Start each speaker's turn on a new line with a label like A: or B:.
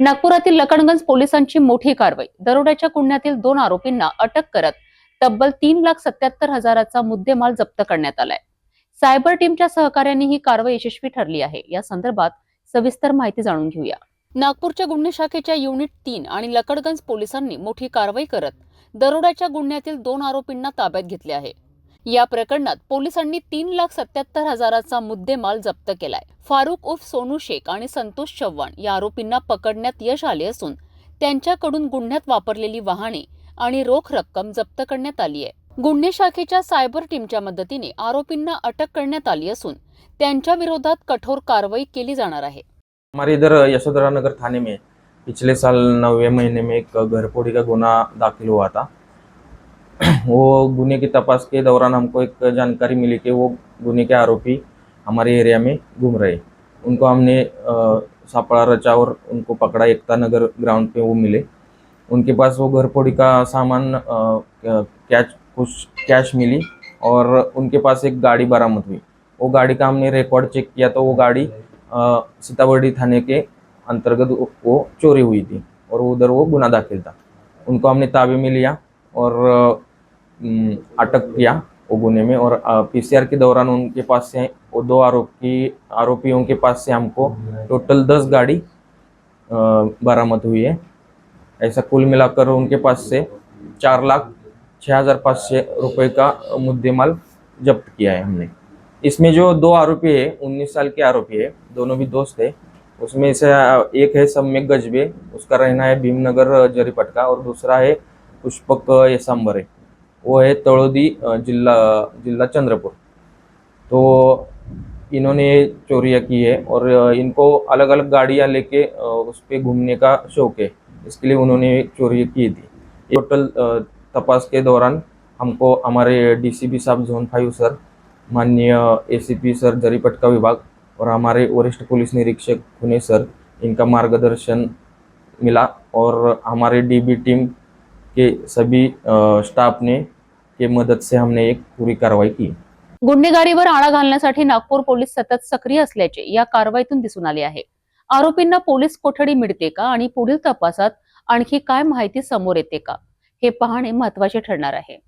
A: नागपुरातील लकडगंज पोलिसांची मोठी कारवाई. दरोड्याच्या गुन्ह्यातील दोन आरोपींना अटक करत तब्बल तीन लाख सत्याहत्तर हजाराचा मुद्देमाल जप्त करण्यात आलाय. सायबर टीमच्या सहकार्याने ही कारवाई यशस्वी ठरली आहे. या संदर्भात सविस्तर माहिती जाणून घेऊया. नागपूरच्या गुन्हे शाखेच्या युनिट तीन आणि लकडगंज पोलिसांनी मोठी कारवाई करत दरोड्याच्या गुन्ह्यातील दोन आरोपींना ताब्यात घेतले आहे. या प्रकरणात पोलिसांनी तीन लाख सत्याहत्तर हजाराचा मुद्देमाल जप्त केलाय. फारुख उर्फ सोनू शेख आणि संतोष चव्हाण या आरोपींना पकडण्यात यश आले असून त्यांच्याकडून गुन्ह्यात वापरलेली वाहने आणि रोख रक्कम जप्त करण्यात आली आहे. गुन्हे शाखेच्या सायबर टीमच्या मदतीने आरोपींना अटक करण्यात आली असून त्यांच्या विरोधात कठोर कारवाई केली जाणार आहे.
B: हमारे इधर यशोधरा नगर थाने में पिछले साल नवे महीने में एक घरफोड़ी का गुना दाखिल हुआ था। वो गुने की तपास के दौरान हमको एक जानकारी मिली कि वो गुने के आरोपी हमारे एरिया में घूम रहे उनको हमने सापड़ा रचा और उनको पकड़ा। एकता नगर ग्राउंड पे वो मिले। उनके पास वो घरफोड़ी का सामान कैच, कुछ कैश मिली और उनके पास एक गाड़ी बरामद हुई। वो गाड़ी का हमने रिकॉर्ड चेक किया तो वो गाड़ी सीताबर्डी थाने के अंतर्गत वो- चोरी हुई थी और उधर वो गुना दाखिल था। उनको हमने ताबे में लिया और अटक किया वो गुने में और पीसीआर के दौरान उनके पास से, वो दो आरोपी, आरोपियों के पास से हमको टोटल दस गाड़ी बरामद हुई है। ऐसा कुल मिलाकर उनके पास से चार लाख छः हज़ार पाँच सौ रुपये का मुद्देमाल जब्त किया है हमने। इसमें जो दो आरोपी है, उन्नीस साल के आरोपी है, दोनों भी दोस्त है, उसमें से एक है सम्यक गजबे, उसका रहना है भीमनगर, जरीपटका, और दूसरा है पुष्पक येसांबरे वो है तड़ोदी जिला जिला चंद्रपुर। तो इन्होंने ये चोरियाँ की है और इनको अलग अलग गाड़ियाँ लेके उस पर घूमने का शौक है। इसके लिए उन्होंने चोरी की थी। टोटल तपास के दौरान हमको हमारे डीसीपी साहब जोन फाइव सर, माननीय एसीपी सर जरीपटका विभाग और हमारे वरिष्ठ पुलिस निरीक्षक पुणे सर, इनका मार्गदर्शन मिला और हमारे डीबी टीम के सभी स्टाफ ने के मदद से हमने एक पूरी कार्रवाई की.
A: गुन्हेगारीवर आळा घालण्यासाठी नागपूर पोलीस सतत सक्रिय असल्याचे या कारवाईतून दिसून आले आहे. आरोपींना पोलीस कोठडी मिळते का आणि पुढील तपासात आणखी काय माहिती समोर येते का हे पाहणे महत्त्वाचे ठरणार आहे.